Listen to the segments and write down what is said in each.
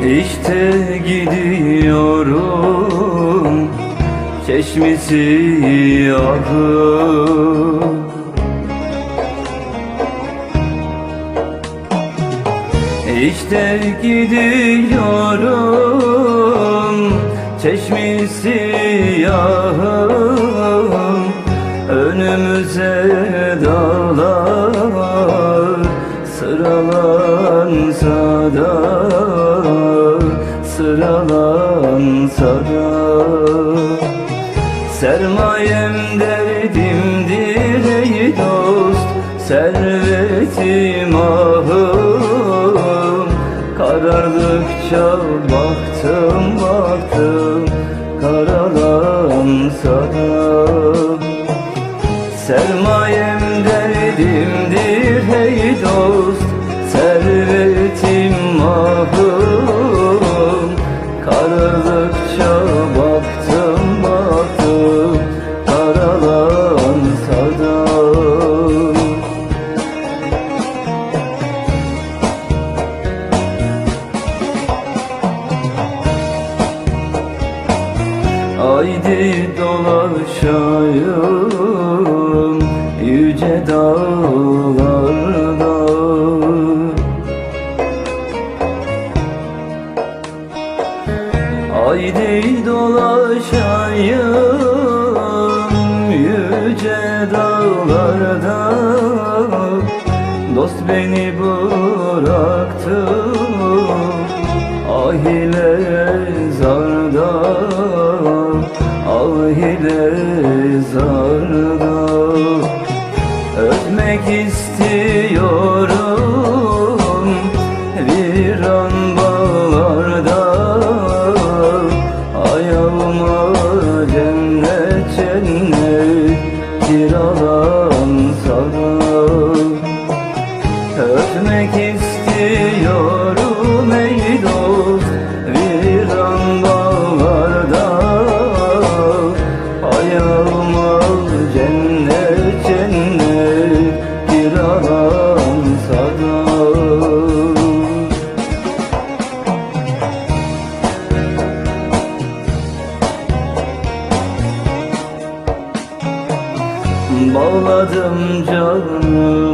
İşte gidiyorum çeşmisi ahı İşte gidiyorum çeşmisi yahım Önümüze dağlar sıralansa da Sıralansa da Sermayem derdimdir ey dost Servetim ahım. Karardıkça baktım baktım Karalansa da Sermayem derdimdir hey dost Servetim Da Haydi dolaşayım yüce dağlarda Dost beni bıraktı ah ile zarda ah ile zarda. Ötmek istiyorum istiyorum ey dost viran Ayağıma cennet cennet kiralansa da Bağladım canımı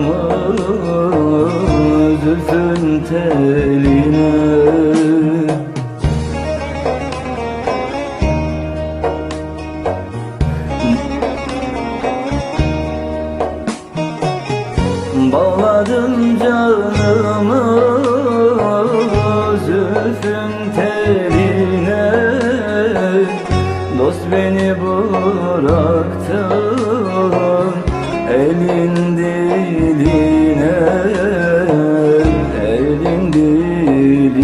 bıraktı elin diline Elin diline.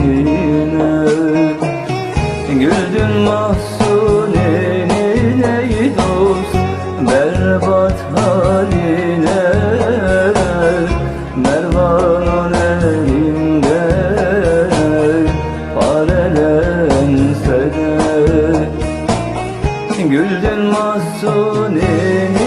Güldün mahzun eline ey dost Berbat haline. Mervanın elinde Güldün mahzun enin Berbat